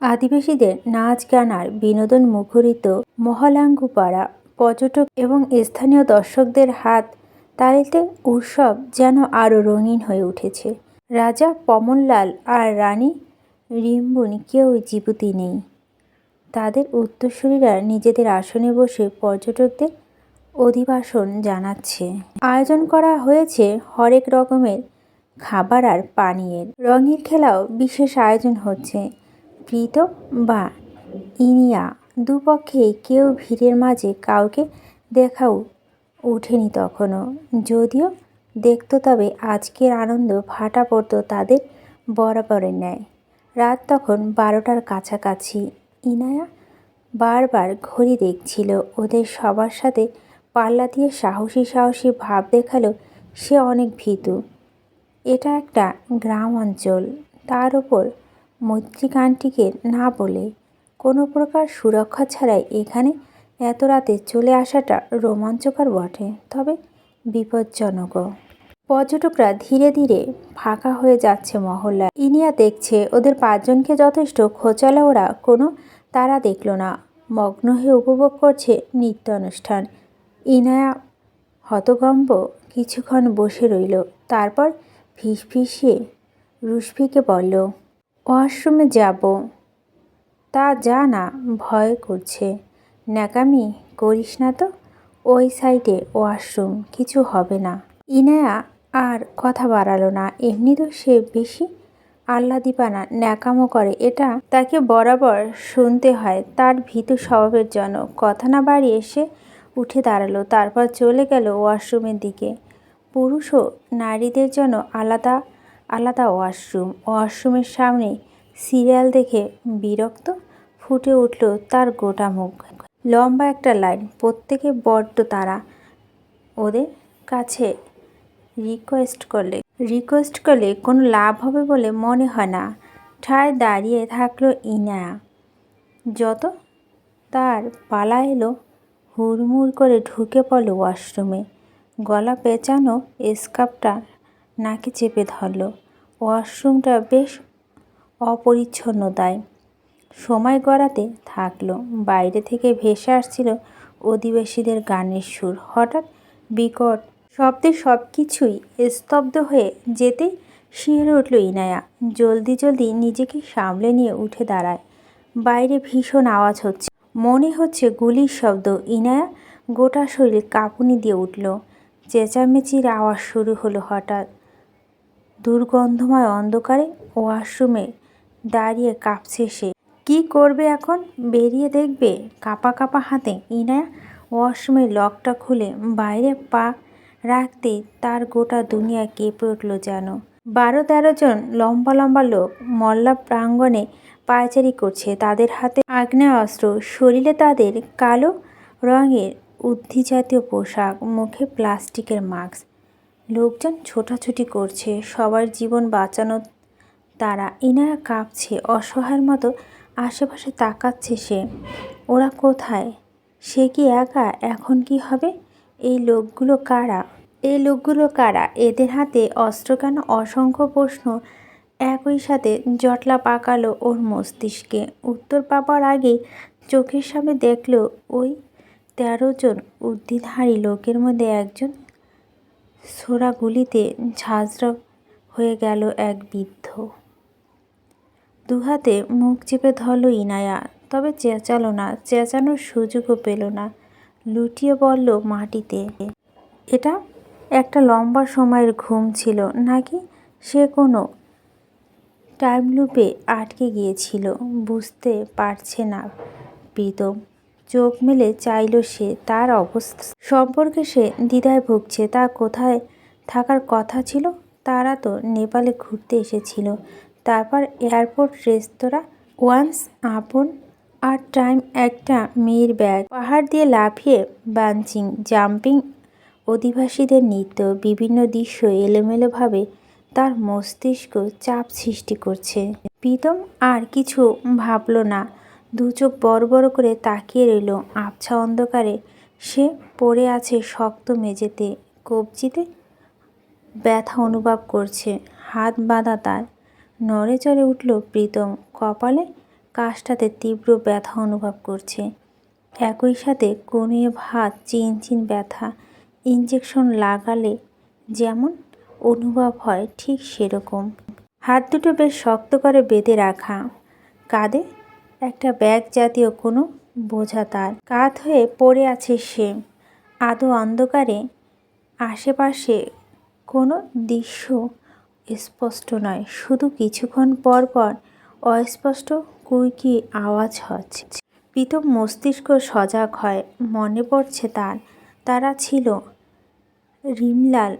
আদিবাসীদের নাচ, গান আর বিনোদন মুখরিত মহালাঙ্গুপাড়া পর্যটক এবং স্থানীয় দর্শকদের হাত তালিতে উৎসব যেন আরও রঙিন হয়ে উঠেছে। রাজা পমনলাল আর রানী রিম্বুন কেউ জীবিতই নেই। তাদের উত্তরসূরিরা নিজেদের আসনে বসে পর্যটকদের অধিবাসন জানাচ্ছে। আয়োজন করা হয়েছে হরেক রকমের খাবার আর পানীয়ের। রঙের খেলাও বিশেষ আয়োজন হচ্ছে। প্রীত বা ইনিয়া দুপক্ষেই কেউ ভিড়ের মাঝে কাউকে দেখাও ওঠেনি তখনও। যদিও দেখতো তবে আজকের আনন্দ ভাটা পড়তো তাদের বরাবরের ন্যায়। রাত তখন বারোটার কাছাকাছি। ইনায়া বারবার ঘড়ি দেখছিল। ওদের সবার সাথে পাল্লা দিয়ে সাহসী সাহসী ভাব দেখাল সে অনেক ভীতু। এটা একটা গ্রাম অঞ্চল। তার ওপর মৈত্রিকান্টিকে না বলে কোনো প্রকার সুরক্ষা ছাড়াই এখানে এত রাতে চলে আসাটা রোমাঞ্চকর বটে, তবে বিপজ্জনকও পর্যটকরা ধীরে ধীরে ফাঁকা হয়ে যাচ্ছে মহল্লা। ইনিয়া দেখছে ওদের পাঁচজনকে যথেষ্ট খোঁচালে ওরা কোনো তারা দেখল না। মগ্ন হয়ে উপভোগ করছে নৃত্য অনুষ্ঠান ইনায়া হতগম্ব কিছুক্ষণ বসে রইল, তারপর ফিসফিসিয়ে রুশফিকে বলল ওয়াশরুমে যাব। তা যা না ভয় করছে। ন্যাকামি, করিস না তো? ওই সাইডে ওয়াশরুম, কিছু হবে না। ইনায়া আর কথা বাড়ালো না। এমনি তো সে বেশি আহ্লাদিপানা, ন্যাকামো করে। এটা তাকে বরাবর শুনতে হয়, তার ভীতু স্বভাবের জন্য। কথা না বাড়িয়ে সে উঠে দাঁড়াল, তারপর চলে গেল ওয়াশরুমের দিকে। পুরুষ ও নারীদের জন্য আলাদা আলাদা ওয়াশরুম। ওয়াশরুমের সামনে সিরিয়াল দেখে বিরক্ত ফুটে উঠল তার গোটা মুখ। লম্বা একটা লাইন, প্রত্যেকে বড্ড তারা ওদের কাছে রিকোয়েস্ট করলে। রিকোয়েস্ট করলে কোনো লাভ হবে বলে মনে হয় না। ঠায় দাঁড়িয়ে থাকল ইনায়া। যত তার পালা এলো, হুড়মুড় করে ঢুকে পড়ল ওয়াশরুমে। গলা পেঁচানো স্কার্ফটা নাকে চেপে ধরল। ওয়াশরুমটা বেশ অপরিচ্ছন্নতায় সময় গড়াতে থাকল। বাইরে থেকে ভেসে আসছিল অধিবাসীদের গানের সুর। হঠাৎ বিকট শব্দে সব কিছুই স্তব্ধ হয়ে যেতে শিহরে উঠল ইনায়া। জলদি জলদি নিজেকে সামলে নিয়ে উঠে দাঁড়ায়। বাইরে ভীষণ আওয়াজ হচ্ছে। মনে হচ্ছে গুলির শব্দ। ইনায়া গোটা শরীর কাঁপুনি দিয়ে উঠল। চেঁচামেচির আওয়াজ শুরু হলো হঠাৎ। দুর্গন্ধময় অন্ধকারে ওয়াশরুমে দাঁড়িয়ে কাঁপছে সে। কি করবে এখন? বেরিয়ে দেখবে কাপা কাপা হাতে ইনায়া ওয়াশরুমের লকটা খুলে বাইরে পা রাখতেই তার গোটা দুনিয়া কেঁপে উঠল যেন। বারো তেরো জন লম্বা লম্বা লোক মল্লা প্রাঙ্গণে পায়চারি করছে তাদের হাতে আগ্নেয়াস্ত্র, শরীরে তাদের কালো রঙের উদ্ধি জাতীয় পোশাক, মুখে প্লাস্টিকের মাস্ক। লোকজন ছোটাছুটি করছে, সবার জীবন বাঁচানো তারা ইনায়া কাঁপছে, অসহায়ের মতো আশেপাশে তাকাচ্ছে সে। ওরা কোথায়? সে কি একা? এখন কি হবে? এই লোকগুলো কারা? এই লোকগুলো কারা? এদের হাতে অস্ত্র কেন? অসংখ্য প্রশ্ন একই সাথে জটলা পাকালো ওর মস্তিষ্কে। উত্তর পাবার আগেই চোখের সামনে দেখল ওই তেরো জন উদ্দিধারী লোকের মধ্যে একজন ছোড়া গুলিতে ঝাঁঝরা হয়ে গেল এক বৃদ্ধ। দুহাতে মুখ চেপে ধরল ইনায়া, তবে চেঁচালো না, চেঁচানোর সুযোগও পেল না। লুটিয়ে পড়ল মাটিতে, এটা একটা লম্বা সময়ের ঘুম ছিল, নাকি সে কোনো টাইম লুপে আটকে গিয়েছিল, বুঝতে পারছে না। প্রীতম চোখ মেলে চাইল সে, তার অবস্থা। সম্পর্কে সে দ্বিধায় ভুগছে, তা কোথায় থাকার কথা ছিল? তারা তো নেপালে ঘুরতে এসেছিল। তারপর এয়ারপোর্ট, রেস্তোরাঁ, ওয়ান্স, আপন আর টাইম একটা মেয়ের ব্যাগ। পাহাড় দিয়ে লাফিয়ে বাঞ্চিং, জাম্পিং অধিবাসীদের নৃত্য বিভিন্ন দৃশ্য এলোমেলোভাবে তার মস্তিষ্ক চাপ সৃষ্টি করছে। প্রীতম আর কিছু ভাবল না। দু চোখ বড় বড় করে তাকিয়ে রইল। আবছা অন্ধকারে সে পড়ে আছে শক্ত মেঝেতে। কবজিতে ব্যথা অনুভব করছে। হাত বাঁধা তার। নড়ে চড়ে উঠল প্রীতম। কপালে কাজটাতে তীব্র ব্যথা অনুভব করছে। একই সাথে কনুয়ে ভাত চিনচিন ব্যথা ইঞ্জেকশন লাগালে যেমন অনুভব হয় ঠিক সেরকম। হাত দুটো বেশ শক্ত করে বেঁধে রাখা। কাঁধে একটা ব্যাগ জাতীয় কোনো বোঝা তার। কাত হয়ে পড়ে আছে সে। আদৌ অন্ধকারে আশেপাশে কোনো দৃশ্য স্পষ্ট নয়, শুধু কিছুক্ষণ পর পর অস্পষ্ট কুইকি আওয়াজ হচ্ছে। প্রীতম মস্তিষ্ক সজাগ হয়, মনে পড়ছে তার। তারা ছিল রিমলাল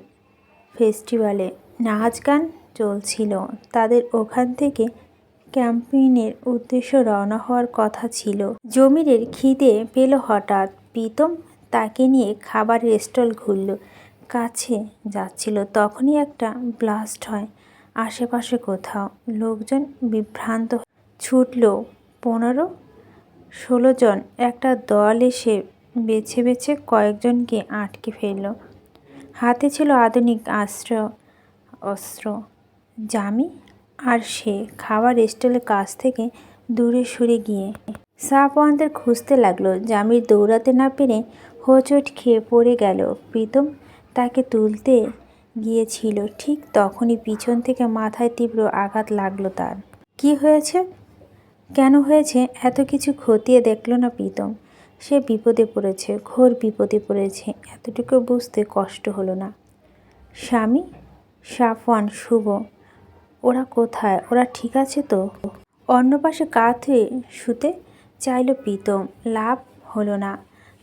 ফেস্টিভ্যালে। নাচ গান চলছিল। তাদের ওখান থেকে ক্যাম্পেইনের উদ্দেশ্য রওনা হওয়ার কথা ছিল। জমিরের খিদে পেল হঠাৎ। প্রীতম তাকে নিয়ে খাবারের স্টল ঘুরল কাছে যাচ্ছিল, তখনই একটা ব্লাস্ট হয় আশেপাশে কোথাও। লোকজন বিভ্রান্ত ছুটল। পনেরো, ষোলো জন একটা দল এসে বেছে বেছে কয়েকজনকে আটকে ফেলল। হাতে ছিল আধুনিক আশ্রয়, অস্ত্র। জামি আর সে খাবার স্টলের কাছ থেকে দূরে সরে গিয়ে সাপওয়ানদের খুঁজতে লাগল। জামির দৌড়াতে না পেরে হোঁচট খেয়ে পড়ে গেল। প্রীতম তাকে তুলতে গিয়েছিল। ঠিক তখনই পিছন থেকে মাথায় তীব্র আঘাত লাগল তার। কি হয়েছে? কেন হয়েছে? এত কিছু খতিয়ে দেখল না প্রীতম। সে বিপদে পড়েছে, ঘোর বিপদে পড়েছে। এতটুকু বুঝতে কষ্ট হলো না। স্বামী? সাফওয়ান, শুভ। কোথায়? ওরা ঠিক আছে তো? অন্য পাশে কাত হয়ে শুতে চাইল প্রীতম। লাভ হলো না।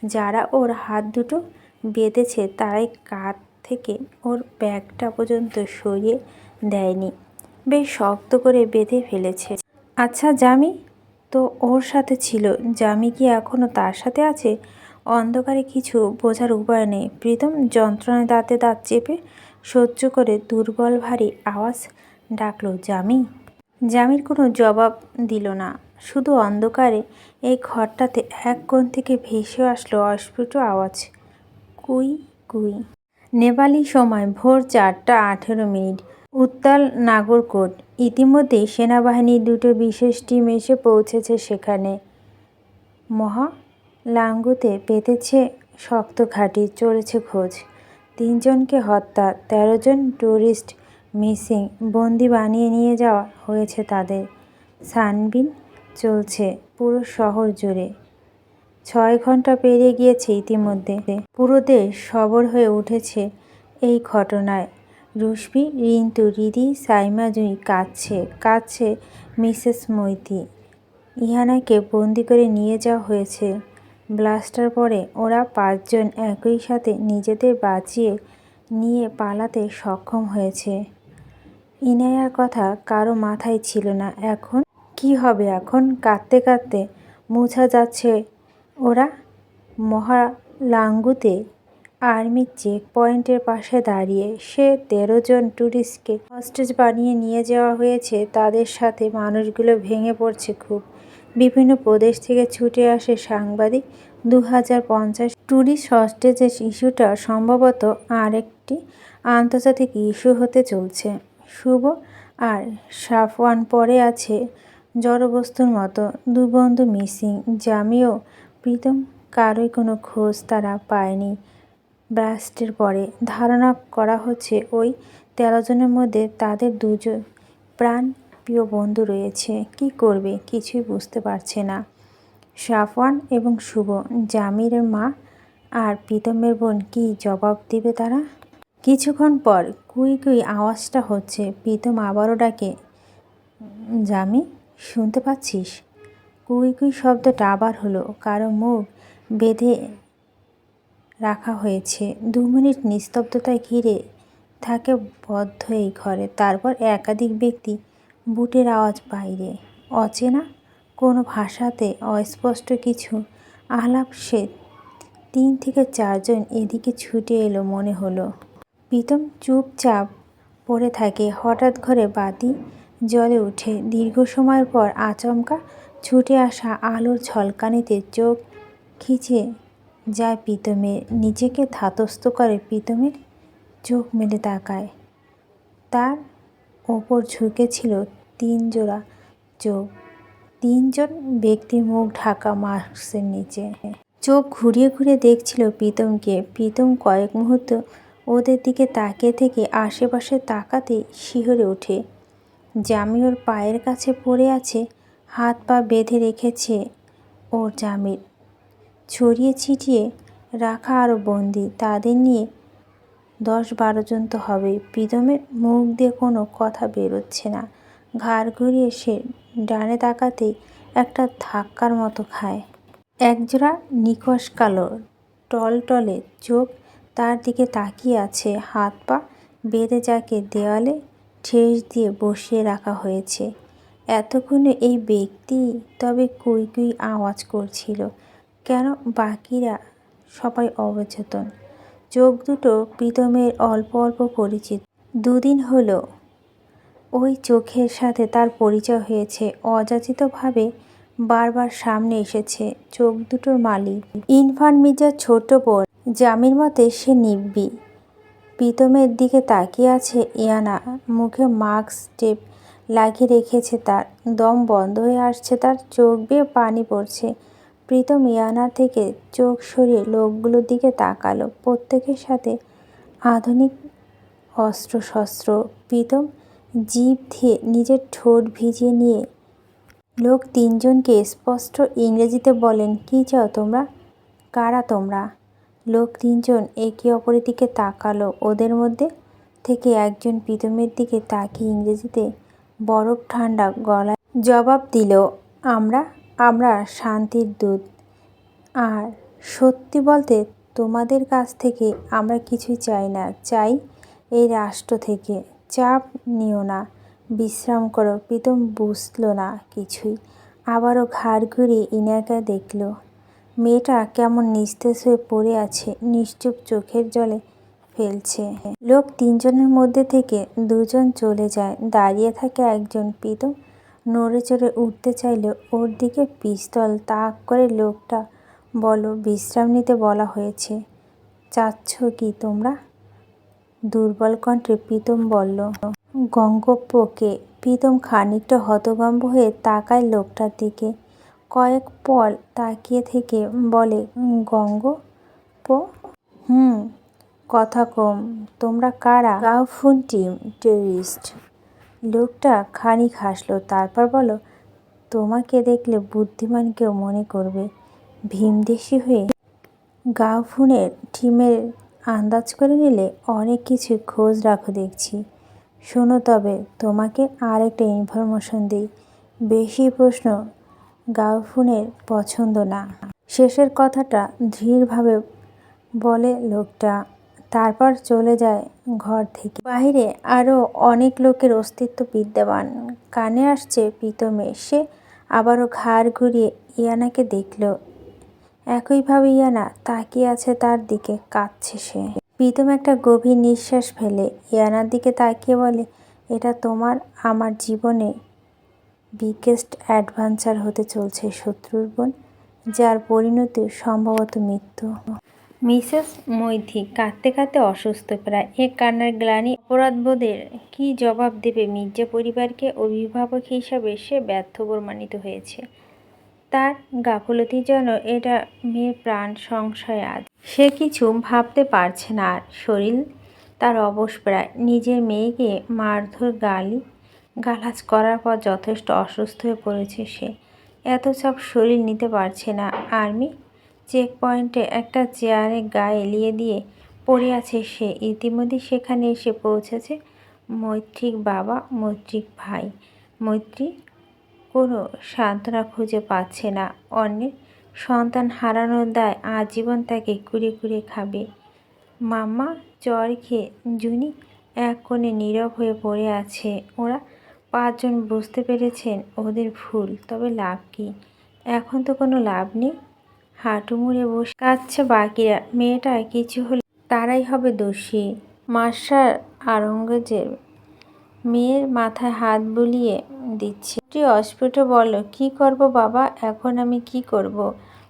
যারা ওর হাত দুটো বেঁধেছে, তারাই কাত থেকে ওর ব্যাগটা পর্যন্ত সরিয়ে দেয়নি। বেশ শক্ত করে বেঁধে ফেলেছে। আচ্ছা জামি তো ওর সাথে ছিল। জামি কি এখনও তার সাথে আছে? অন্ধকারে কিছু বোঝার উপায় নেই। প্রীতম যন্ত্রণায় দাঁতে দাঁত চেপে সহ্য করে দুর্বল ভারী আওয়াজ ডাকলো, জামি? জামির কোনো জবাব দিল না। শুধু অন্ধকারে এই ঘরটাতে এক কোণ থেকে ভেসে আসলো অস্ফুট আওয়াজ। কুই কুই। নেপালি সময়, ভোর চারটা আঠেরো মিনিট। উত্তাল নাগরকোট। ইতিমধ্যেই সেনাবাহিনীর দুটো বিশেষ টিম এসে পৌঁছেছে সেখানে। মহা লাঙ্গুতে পেতেছে শক্ত ঘাঁটি চলেছে খোঁজ। তিনজনকে হত্যা, তেরো জন ট্যুরিস্ট মিসিং বন্দি বানিয়ে নিয়ে যাওয়া হয়েছে তাদের। ছানবিন চলছে পুরো শহর জুড়ে। ছয় ঘণ্টা পেরিয়ে গিয়েছে ইতিমধ্যে। পুরো দেশ সবর হয়ে উঠেছে এই ঘটনায়। রুশবি রিন্তু রিদি, সাইমা জুই কাঁদছে কাঁদছে মিসেস মৈতি। ইহানাকে বন্দি করে নিয়ে যাওয়া হয়েছে। ব্লাস্টার পরে ওরা পাঁচজন একই সাথে নিজেদের বাঁচিয়ে নিয়ে পালাতে সক্ষম হয়েছে। ইনায়ার কথা কারও মাথায় ছিল না। এখন কি হবে এখন? কাঁদতে কাঁদতে মুছা যাচ্ছে ওরা মহালাঙ্গুতে। আর্মির চেক পয়েন্টের পাশে দাঁড়িয়ে সে তেরো জন ট্যুরিস্টকে হস্টেজ বানিয়ে নিয়ে যাওয়া হয়েছে। তাদের সাথে মানুষগুলো ভেঙে পড়ছে খুব। বিভিন্ন প্রদেশ থেকে ছুটে আসে সাংবাদিক। দু হাজার পঞ্চাশ ট্যুরিস্ট হস্টেজের ইস্যুটা সম্ভবত আরেকটি আন্তর্জাতিক ইস্যু হতে চলছে। শুভ। আর সাফওয়ান পরে আছে জড়বস্তুর মতো। দু বন্ধু মিসিং, জামিও, প্রীতম, কারোই কোনো খোঁজ তারা পায়নি। ব্লাস্টের পরে ধারণা করা হচ্ছে ওই তেরো জনের মধ্যে তাদের দুজন প্রাণ প্রিয় বন্ধু রয়েছে। কি করবে কিছুই বুঝতে পারছে না। সাফওয়ান এবং শুভ, জামিরের মা আর প্রীতমের বোন কি জবাব দিবে তারা? কিছুক্ষণ পর কুই কুই আওয়াজটা হচ্ছে, প্রীতম আবারও ডাকে, জামি, শুনতে পাচ্ছিস? কুই কুই শব্দটা আবার হলো, কারও মুখ বেঁধে রাখা হয়েছে। দু মিনিট নিস্তব্ধতায় ঘিরে থাকে বদ্ধ এই ঘরে, তারপর একাধিক ব্যক্তি বুটের আওয়াজ বাইরে। অচেনা কোনো ভাষাতে অস্পষ্ট কিছু আলাপ সে তিন থেকে চারজন এদিকে ছুটে এলো মনে হলো। প্রীতম চুপচাপ পড়ে থাকে। হঠাৎ ঘরে বাতি জ্বলে ওঠে। দীর্ঘ সময়ের পর আচমকা ছুটে আসা আলোর ঝলকানিতে চোখ খিচে যায় প্রীতমের। নিজেকে ধাতস্থ করে প্রীতমের চোখ মেলে তাকায়। তার ওপর ঝুঁকে ছিল তিন জোড়া চোখ। তিনজন ব্যক্তির মুখ ঢাকা মাস্কের নিচে। চোখ ঘুরিয়ে ঘুরিয়ে দেখছিল প্রীতমকে। প্রীতম কয়েক মুহূর্ত ওদের দিকে তাকিয়ে থেকে আশেপাশে তাকাতে শিহরে ওঠে। জামি ওর পায়ের কাছে পড়ে আছে হাত পা বেঁধে রেখেছে ওর জামির। ছড়িয়ে ছিটিয়ে রাখা আরও বন্দি, তাদের নিয়ে দশ বারো জন তো হবে। প্রীতমের মুখ দিয়ে কোনো কথা বেরোচ্ছে না। ঘাড় ঘুরিয়ে সে ডানে তাকাতেই একটা ধাক্কার মতো খায়। একজোড়া নিকশ কালো টলটলে চোখ তার দিকে তাকিয়ে আছে, হাত পা বেঁধে যাকে দেওয়ালে ঠেস দিয়ে বসিয়ে রাখা হয়েছে। এতক্ষণে এই ব্যক্তি তবে কুই কুই আওয়াজ করছিল, কেন বাকিরা সবাই অবচেতন? চোখ দুটো প্রীতমের অল্প অল্প পরিচিত। দুদিন হলো, ওই চোখের সাথে তার পরিচয় হয়েছে। অযাচিতভাবে বারবার সামনে এসেছে চোখ দুটোর মালিক। ইনফান মির্জার ছোট বোন। জামির মতে সে নিব্বি। প্রীতমের দিকে তাকিয়ে আছে ইয়ানা। মুখে মাস্ক টেপ লাগিয়ে রেখেছে তার। দম বন্ধ হয়ে আসছে তার। চোখ বেয়ে পানি পড়ছে। প্রীতম ইয়ানা থেকে চোখ সরিয়ে লোকগুলোর দিকে তাকালো। প্রত্যেকের সাথে আধুনিক অস্ত্রশস্ত্র। প্রীতম জিভ দিয়ে নিজের ঠোঁট ভিজিয়ে নিয়ে, লোক তিনজনকে স্পষ্ট ইংরেজিতে বলেন, কি চাও তোমরা? কারা তোমরা লোক তিনজন একে অপরের দিকে তাকালো। ওদের মধ্যে থেকে একজন প্রীতমের দিকে তাকিয়ে ইংরেজিতে বরফ ঠান্ডা গলায় জবাব দিল, আমরা আমরা শান্তির দূত। আর সত্যি বলতে তোমাদের কাছ থেকে আমরা কিছুই চাই না। চাই এই রাষ্ট্র থেকে। চাপ নিও না, বিশ্রাম করো। প্রীতম বুঝলো না কিছুই। আবারও ঘাড় ঘুরিয়ে ইনাকা দেখল। মেয়েটা কেমন নিস্তেজ হয়ে পড়ে আছে, নিশ্চুপ চোখের জলে ফেলছে। লোক তিনজনের মধ্যে থেকে দুজন চলে যায়। দাঁড়িয়ে থাকে একজন প্রীতম নড়ে চড়ে উঠতে চাইলে ওর দিকে পিস্তল তাক করে লোকটা বলো, বিশ্রাম নিতে বলা হয়েছে। চাচ্ছ কি তোমরা? দুর্বল কণ্ঠে প্রীতম বলল গঙ্গোপ্পকে প্রীতম খানিকটা হতভম্ব হয়ে তাকায় লোকটার দিকে। কয়েক পল তাকিয়ে থেকে বলে, গঙ্গ, প হুম, কথা কম। তোমরা কারা? গাউফুন টিম, টেরিস্ট। লোকটা খানিক হাসলো, তারপর বলো তোমাকে দেখলে বুদ্ধিমান কেউ মনে করবে? ভীমদেশি হয়ে গাউফুনের টিমের আন্দাজ করে নিলে অনেক কিছু খোঁজ রাখো দেখছি। শোনো তবে, তোমাকে আর একটা ইনফরমেশন দিই। বেশি প্রশ্ন গাউফুনের পছন্দ না। শেষের কথাটা ধীরভাবে বলে লোকটা, তারপর চলে যায় ঘর থেকে। বাইরে আরও অনেক লোকের অস্তিত্ব বিদ্যমান। কানে আসছে প্রীতমে সে আবারও ঘাড় ঘুরিয়ে ইয়ানাকে দেখল। একইভাবে ইয়ানা তাকিয়ে আছে তার দিকে, কাঁদছে সে। প্রীতম একটা গভীর নিঃশ্বাস ফেলে। ইয়ানার দিকে তাকিয়ে বলে, এটা তোমার, আমার জীবনে বিগেস্ট অ্যাডভেঞ্চার হতে চলছে শত্রুর বোন, যার পরিণতি সম্ভবত মৃত্যু। মিসেস মৈথি কাঁদতে কাঁদতে অসুস্থ, প্রায় এ কান্নার গ্লানি অপরাধবোধের কী জবাব দেবে মির্জা পরিবারকে অভিভাবক হিসাবে সে ব্যর্থ প্রমাণিত হয়েছে। তার গাফলতির যেন এটা মেয়ের প্রাণ সংশয় আজ। সে কিছু ভাবতে পারছে না আর শরীর, তার অবশ প্রায় নিজের মেয়েকে মারধর গালি গালাজ করার পর যথেষ্ট অসুস্থ হয়ে পড়েছে সে। এত চাপ শরীর নিতে পারছে না। আর্মি চেক পয়েন্টে একটা চেয়ারে গায়ে এলিয়ে দিয়ে পড়ে আছে সে। ইতিমধ্যে সেখানে এসে পৌঁছেছে মৈত্রিক বাবা, মৈত্রিক ভাই। মৈত্রী কোনো সান্ত্বনা খুঁজে পাচ্ছে না। অন্যের সন্তান হারানোর দায় আজীবন তাকে কুড়ে কুড়ে খাবে। মাম্মা চর খেয়ে জুনি এক কোণে নীরব হয়ে পড়ে আছে। ওরা পাঁচজন বুঝতে পেরেছেন ওদের ভুল, তবে লাভ কি? এখন তো কোনো লাভ নেই। হাঁটু মুড়ে বসে কাঁদছে বাকিরা। মেয়েটা কিছু হলে তারাই হবে দোষী। মার্শাল আরঙ্গজেব মেয়ের মাথায় হাত বুলিয়ে দিচ্ছে। অস্ফুট বলল, কি করব বাবা? এখন আমি কি করব?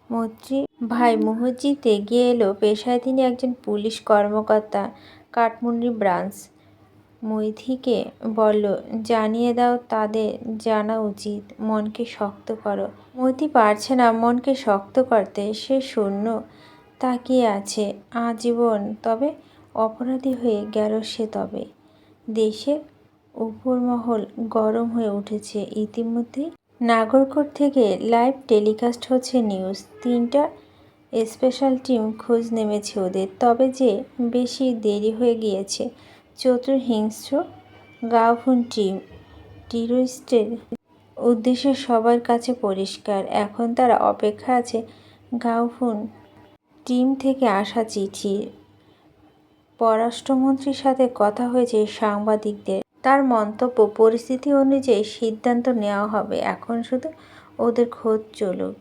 মৈত্রী ভাই মুহুজিৎ এগিয়ে এলো। পেশায় তিনি একজন পুলিশ কর্মকর্তা, কাঠমুন্ডি ব্রাঞ্চ। মৈথিকে বলল, জানিয়ে দাও তাদের জানা উচিত, মনকে শক্ত করো। মৈথি পারছে না মনকে শক্ত করতে, সে শূন্য তাকিয়ে আছে, আজীবন। তবে অপরাধী হয়ে গেল সে তবে। দেশের উপরমহল গরম হয়ে উঠেছে। ইতিমধ্যেই নাগরকোট থেকে লাইভ টেলিকাস্ট হচ্ছে নিউজ। তিনটা স্পেশাল টিম খোঁজ নেমেছে ওদের, তবে যে বেশি দেরি হয়ে গিয়েছে চতুর্হিংস্র গাওফুন টিম টিরোরিস্টের উদ্দেশ্য সবার কাছে পরিষ্কার। এখন তারা অপেক্ষা আছে গাওফুন টিম থেকে আসা চিঠি। পররাষ্ট্রমন্ত্রীর সাথে কথা হয়েছে সাংবাদিকদের। তার মন্তব্য পরিস্থিতি অনুযায়ী সিদ্ধান্ত নেওয়া হবে। এখন শুধু ওদের খোঁজ চলুক।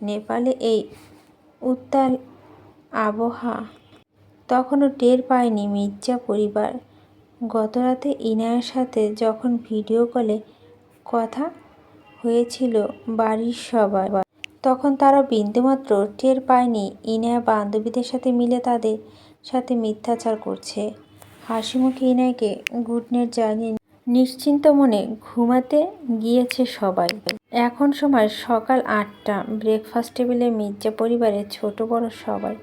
নেপালে এই উত্তাল আবহাওয়া তখনও টের পায়নি মির্জা পরিবার। গতরাতে ইনায়ের সাথে যখন ভিডিও কলে কথা হয়েছিল বাড়ির সবার, তখন তারা বিন্দুমাত্র টের পায়নি ইনায়া বান্ধবীদের সাথে মিলে তাদের সাথে মিথ্যাচার করছে। হাসি মুখে ইনায়কে গুড নাইট জানিয়ে নিশ্চিন্ত মনে ঘুমাতে গিয়েছে সবাই। এখন সময় সকাল আটটা, ব্রেকফাস্ট টেবিলে মির্জা পরিবারের ছোট বড় সবাই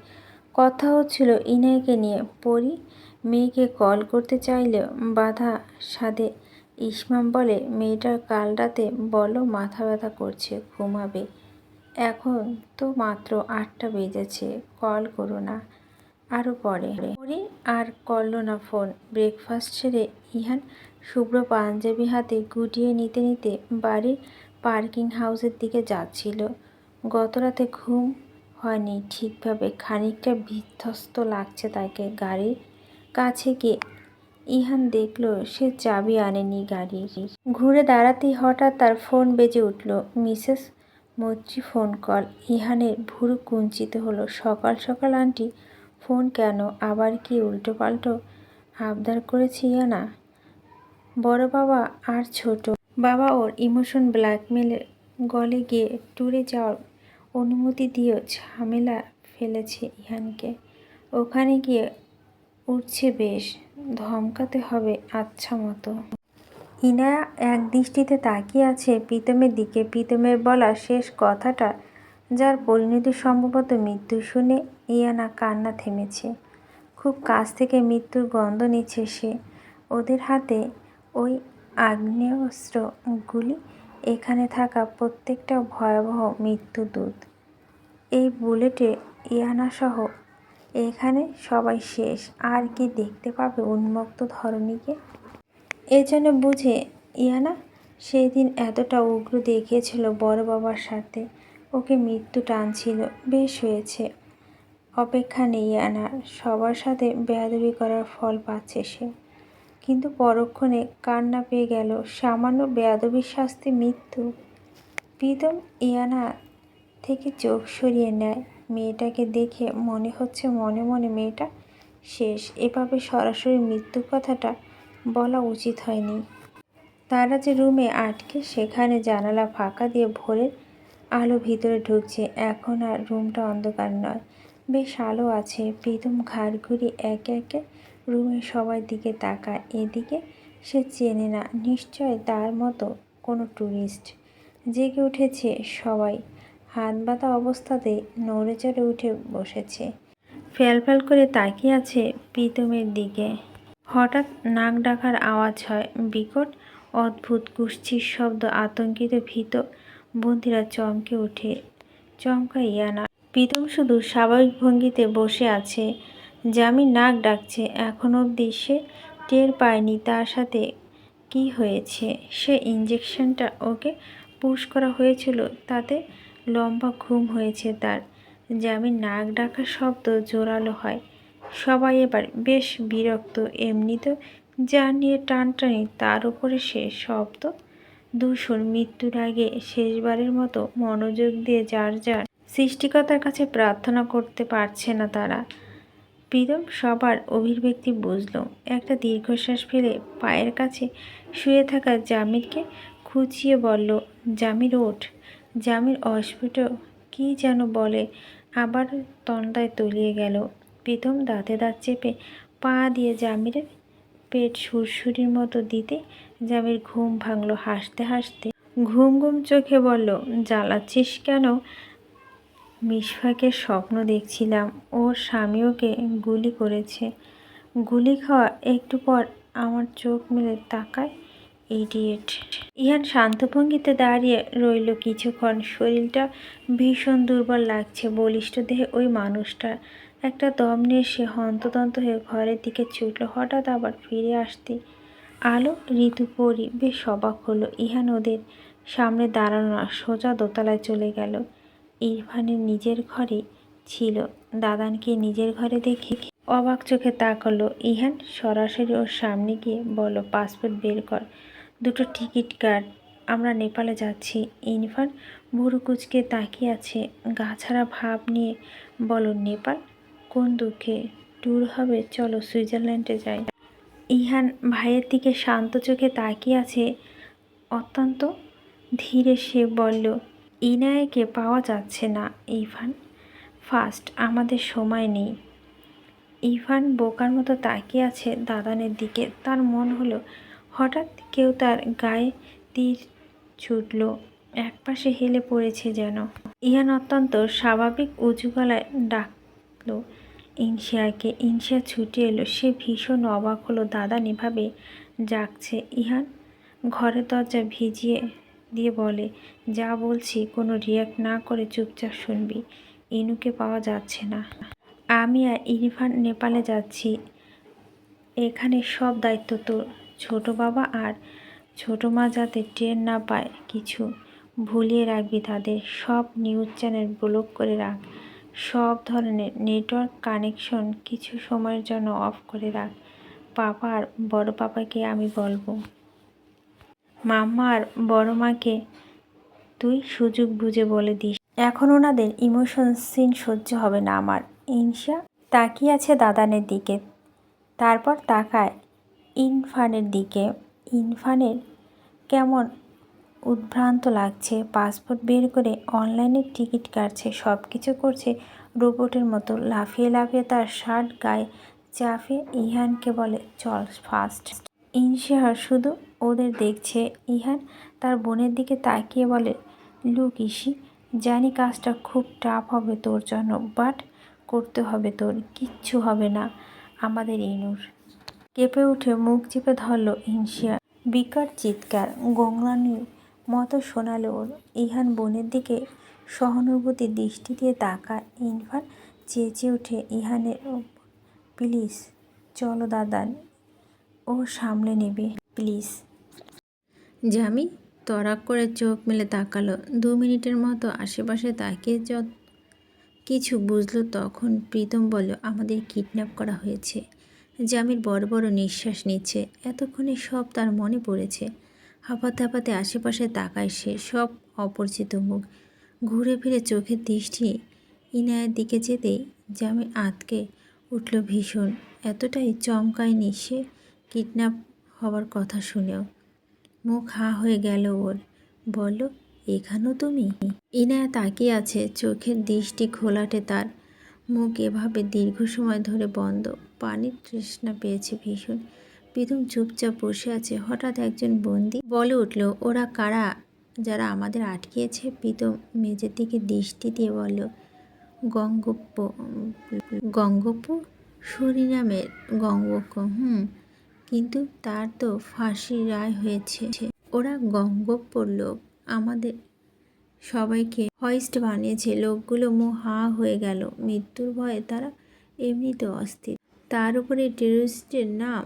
কথা হচ্ছিল ইনায়কে নিয়ে। পরি মেয়েকে কল করতে চাইলে বাধা সাধে। ইসমাম বলে, মেয়েটার কাল রাতে বলো মাথা ব্যথা করছে, ঘুমাবে। এখন তো মাত্র আটটা বেজেছে, কল করো না। আরও পরে, পরি আর করল না ফোন। ব্রেকফাস্ট ছেড়ে ইহান শুভ্র পাঞ্জাবি হাতে গুটিয়ে নিতে নিতে বাড়ির পার্কিং হাউসের দিকে যাচ্ছিল। গতরাতে ঘুম হয়নি। ঠিকভাবে খানিকটা বিধ্বস্ত লাগছে তাকে গাড়ির কাছে গিয়ে। ইহান দেখল সে চাবি আনেনি গাড়ির। ঘুরে দাঁড়াতেই হঠাৎ তার ফোন বেজে উঠল। মিসেস মৈত্রী ফোন কল। ইহানের ভুরু কুঞ্চিত হলো। সকাল সকাল, আন্টি, ফোন কেন? আবার কি উল্টো পাল্টো আবদার করেছি ইয়ানা? বড় বাবা আর ছোট। বাবা ওর ইমোশন ব্ল্যাকমেলে গলে গিয়ে ট্যুরে যাওয়ার অনুমতি দিয়েও ঝামেলা ফেলেছে ইহানকে। ওখানে গিয়ে উঠছে বেশ, ধমকাতে হবে আচ্ছা মতো। ইনায়া এক দৃষ্টিতে তাকিয়ে আছে প্রীতমের দিকে। প্রীতমের বলা শেষ কথাটা, যার পরিণতি সম্ভবত মৃত্যু শুনে ইয়ানা কান্না থেমেছে। খুব কাছ থেকে মৃত্যুর গন্ধ নিচ্ছে সে। ওদের হাতে ওই আগ্নেয়াস্ত্রগুলি এখানে থাকা প্রত্যেকটা ভয়াবহ মৃত্যুদূত এই বুলেটে ইয়ানাসহ এখানে সবাই শেষ। আর কি দেখতে পাবে উন্মুক্ত ধরণীকে? এ যেন বুঝে, ইয়ানা সেই দিন এতটা উগ্র দেখিয়েছিল বড় বাবার সাথে। ওকে মৃত্যু টানছিল, বেশ হয়েছে। অপেক্ষা নেই ইয়ানার, সবার সাথে বেয়াদবি করার ফল পাচ্ছে সে। কিন্তু পরক্ষণে কান্না পেয়ে গেল সামান্য বেয়াদবির শাস্তি মৃত্যু। প্রীতম ইয়ানা থেকে চোখ সরিয়ে নেয়। মেয়েটাকে দেখে মনে হচ্ছে মনে মনে মেয়েটা শেষ। এভাবে সরাসরি মৃত্যুর কথাটা বলা উচিত হয়নি। তারা যে রুমে আটকে সেখানে জানালা ফাঁকা দিয়ে ভোরের আলো ভিতরে ঢুকছে। এখন আর রুমটা অন্ধকার নয়। বেশ আলো আছে। প্রীতম ঘাড় ঘুরি একে একে রুমের সবার দিকে তাকায়। এদিকে সে চেনে না, নিশ্চয় তার মতো কোনো ট্যুরিস্ট জেগে উঠেছে সবাই। হাত বাঁধা অবস্থাতে নড়ে চড়ে উঠে বসেছে। ফ্যাল করে তাকিয়ে আছে প্রীতমের দিকে। হঠাৎ নাক ডাকার আওয়াজ হয়। বিকট, অদ্ভুত কুষ্ঠির শব্দ আতঙ্কিত, ভীত বন্দিরা চমকে ওঠে। চমকা ইয়ানা প্রীতম শুধু স্বাভাবিক ভঙ্গিতে বসে আছে। জামিন নাক ডাকছে। এখন অবধি সে টের পায়নি তার সাথে কি হয়েছে। সে ইঞ্জেকশনটা ওকে পুশ করা হয়েছিল, তাতে লম্বা ঘুম হয়েছে তার। জামিন নাক ডাকার শব্দ জোরালো হয়। সবাই এবার বেশ বিরক্ত। এমনিতে যা নিয়ে টানটানি, তার উপরে সে শব্দ, দূষণ, মৃত্যুর আগে শেষবারের মতো মনোযোগ দিয়ে যার যার সৃষ্টিকতার কাছে প্রার্থনা করতে পারছে না তারা। প্রীতম সবার অভিব্যক্তি বুঝল। একটা দীর্ঘশ্বাস ফেলে পায়ের কাছে শুয়ে থাকা জামিরকে খুঁচিয়ে বলল, জামির, ওঠ। জামির অস্ফুট কী যেন বলে আবার তন্দায় তলিয়ে গেল। প্রীতম দাঁতে দাঁত চেপে পা দিয়ে জামিরের পেট সুরসুরির মতো দিতে জামির ঘুম ভাঙলো। হাসতে হাসতে ঘুম ঘুম চোখে বলল, জ্বালাচ্ছিস কেন? মিশফাকের স্বপ্ন দেখছিলাম। ওর স্বামী ওকে গুলি করেছে। গুলি খাওয়া একটু পর আমার চোখ মেলে তাকায়, ইডিয়েট। ইহান শান্ত ভঙ্গিতে দাঁড়িয়ে রইল কিছুক্ষণ। শরীরটা ভীষণ দুর্বল লাগছে, বলিষ্ঠ দেহে ওই মানুষটা। একটা দম নিয়ে সে হন্তদন্ত হয়ে ঘরের দিকে ছুটল। হঠাৎ আবার ফিরে আসতে আলো, ঋতু, পরি, বেশ অবাক হলো। ইহান ওদের সামনে দাঁড়ানো না, সোজা দোতলায় চলে গেল। ইরফানের নিজের ঘরে ছিল। দাদানকে নিজের ঘরে দেখে অবাক চোখে তাকালো। ইহান সরাসরি ওর সামনে গিয়ে বলো পাসপোর্ট বের কর। দুটো টিকিট কাট। আমরা নেপালে যাচ্ছি। ইরফান ভুরু কুচকে তাকিয়ে আছে। গাছাড়া ভাব নিয়ে বলো নেপাল? কোন দুঃখে? ট্যুর হবে, চলো সুইজারল্যান্ডে যাই। ইহান ভাইয়ের দিকে শান্ত চোখে তাকিয়ে আছে। অত্যন্ত ধীরে সে বলল ইনায়াকে পাওয়া যাচ্ছে না ইরফান ফার্স্ট আমাদের সময় নেই। ইরফান বোকার মতো তাকিয়ে আছে দাদানের দিকে। তার মন হলো, হঠাৎ কেউ তার গায়ে তীর ছুটল। এক পাশে হেলে পড়েছে যেন। ইহান অত্যন্ত স্বাভাবিক উঁচু গলায় ডাকলো ইনশিয়াকে। ইনশিয়া ছুটে এলো। সে ভীষণ অবাক হলো। দাদা এভাবে জাগছে। ইহান ঘরের দরজা ভিজিয়ে দিয়ে বলে, যা বলছি, কোনো রিয়াক্ট না করে চুপচাপ শুনবি। ইনুকে পাওয়া যাচ্ছে না। আমি আর ইরফান নেপালে যাচ্ছি। এখানে সব দায়িত্ব তোর। ছোট বাবা আর ছোট মা যাতে ট্রেন না পায় কিছু। ভুলিয়ে রাখবি তাদের। সব নিউজ চ্যানেল ব্লক করে রাখ। সব ধরনের নেটওয়ার্ক কানেকশন কিছু সময়ের জন্য অফ করে রাখ। পাপা আর বড় পাপাকে আমি বলব। মাম্মা আর বড় মাকে তুই সুযোগ বুঝে বলে দিস। এখন ওনাদের ইমোশন সিন সহ্য হবে না আমার। ইনশা তাকিয়ে আছে দাদানের দিকে। তারপর তাকায় ইনফানের দিকে। ইনফানের কেমন উদ্ভ্রান্ত লাগছে। পাসপোর্ট বের করে অনলাইনে টিকিট কাটছে। সব কিছু করছে রোবটের মতো। লাফিয়ে লাফিয়ে তার শার্ট গায়ে চাফে ইহানকে বলে, চল ফাস্ট ইনশাহার শুধু ওদের দেখছে, ইহান তার বোনের দিকে তাকিয়ে বলে, লুক ইসি, জানি কাজটা খুব টাফ হবে তোর জন্য বাট করতে হবে তোর, কিচ্ছু হবে না, আমাদের ইনুর কেঁপে উঠে মুখ চেপে ধরল ইনশিয়া বিকট চিৎকার গঙ্গানির মতো শোনালো ওর। ইহান বোনের দিকে সহানুভূতি দৃষ্টি দিয়ে তাকায়। ইনফান চেঁচে উঠে, ইহানের প্লিজ, চলো দাদান ও সামলে নেবে। প্লিজ। জামি তরাক করে চোখ মেলে তাকালো। দু মিনিটের মতো আশেপাশে তাকিয়ে যত কিছু বুঝলো তখন প্রীতম বলল, আমাদের কিডন্যাপ করা হয়েছে জামির বড় বড় নিঃশ্বাস নিচ্ছে। এতক্ষণে সব তার মনে পড়েছে। হাঁপাতে হাঁপাতে আশেপাশে তাকায় সে সব অপরিচিত মুখ। ঘুরে ফিরে চোখের দৃষ্টি ইনায়ের দিকে যেতেই জামির আতকে উঠল ভীষণ। এতটাই চমকায়নি সে কিডন্যাপ হওয়ার কথা শুনেও। মুখ হা হয়ে গেল ওর। বলল এখানেও তুমি? ইনায়া তাকিয়ে আছে, চোখের দৃষ্টি খোলাটে তার। মুখ এভাবে দীর্ঘ সময় ধরে বন্ধ। পানির তৃষ্ণা পেয়েছে ভীষণ। প্রীতম চুপচাপ বসে আছে, হঠাৎ একজন বন্দি বলে উঠল, ওরা কারা? যারা আমাদের আটকিয়েছে, প্রীতম মেজের দিকে দৃষ্টি দিয়ে বলল গঙ্গপ্প গঙ্গপ্প সুরিনামের গঙ্গপ্প হুম। কিন্তু তার তো ফাঁসির রায় হয়েছে। ওরা গঙ্গপ্প লোক আমাদের সবাইকে হয়েস্ট বানিয়েছে। লোকগুলো মো হা হয়ে গেল। মৃত্যুর ভয়ে তারা এমনিতে অস্থির। তার উপরে টেরোরিস্টের নাম।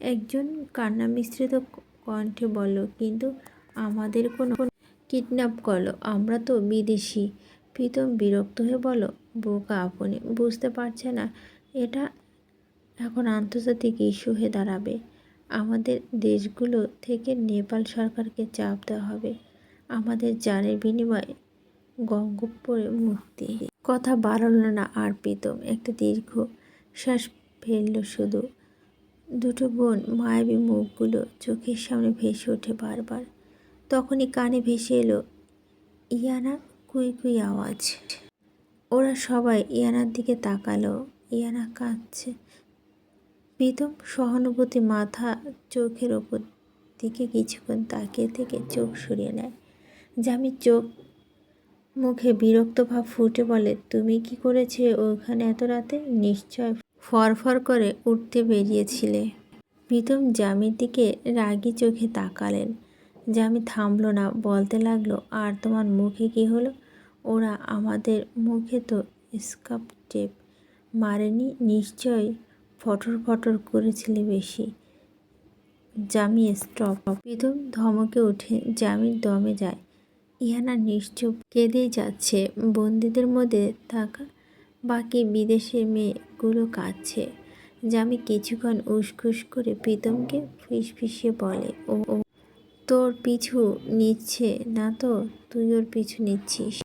একজন কান্না মিশ্রিত কণ্ঠে বলল, কিন্তু আমাদের কোনো কিডন্যাপ করল। আমরা তো বিদেশি। প্রীতম বিরক্ত হয়ে বলো বোকা আপনি, বুঝতে পারছে না। এটা এখন আন্তর্জাতিক ইস্যু হয়ে দাঁড়াবে। আমাদের দেশগুলো থেকে নেপাল সরকারকে চাপ দেওয়া হবে। আমাদের জানের বিনিময়ে গঙ্গোপ্পরে মুক্তি। কথা বাড়ালো না আর প্রীতম। একটা দীর্ঘ শ্বাস ফেলল শুধু। দুটো বোন মায়াবী মুখগুলো চোখের সামনে ভেসে ওঠে বারবার। তখনই কানে ভেসে এলো ইয়ানা কুই কুই আওয়াজ। ওরা সবাই ইয়ানার দিকে তাকালো। ইয়ানা কাঁদছে। প্রীতম সহানুভূতি মাথা চোখের ওপর দিকে কিছুক্ষণ তাকিয়ে থেকে চোখ সরিয়ে নেয়। জামি চোখ মুখে বিরক্ত ভাব ফুটে বলে, তুমি কি করেছে ওখানে এত রাতে? নিশ্চয় ফরফর করে উঠতে বেরিয়েছিলে। প্রীতম জামির দিকে রাগী চোখে তাকালেন। জামি থামলো না, বলতে লাগল, আর তোমার মুখে কি হলো? ওরা আমাদের মুখে তো স্কাপ টেপ মারেনি, নিশ্চয় ফটর ফটর করেছিলে বেশি। জামি, স্টপ। প্রীতম ধমকে উঠে জামির দমে যায়। ইহানা নিশ্চুপ কেঁদেই যাচ্ছে। বন্দীদের মধ্যে থাকা বাকি বিদেশের মেয়েগুলো কাঁদছে। জামি কিছুক্ষণ উসখুস করে প্রীতমকে ফিসফিসিয়ে বলে, ও, তোর পিছু নিচ্ছে না তো? তুই ওর পিছু নিচ্ছিস?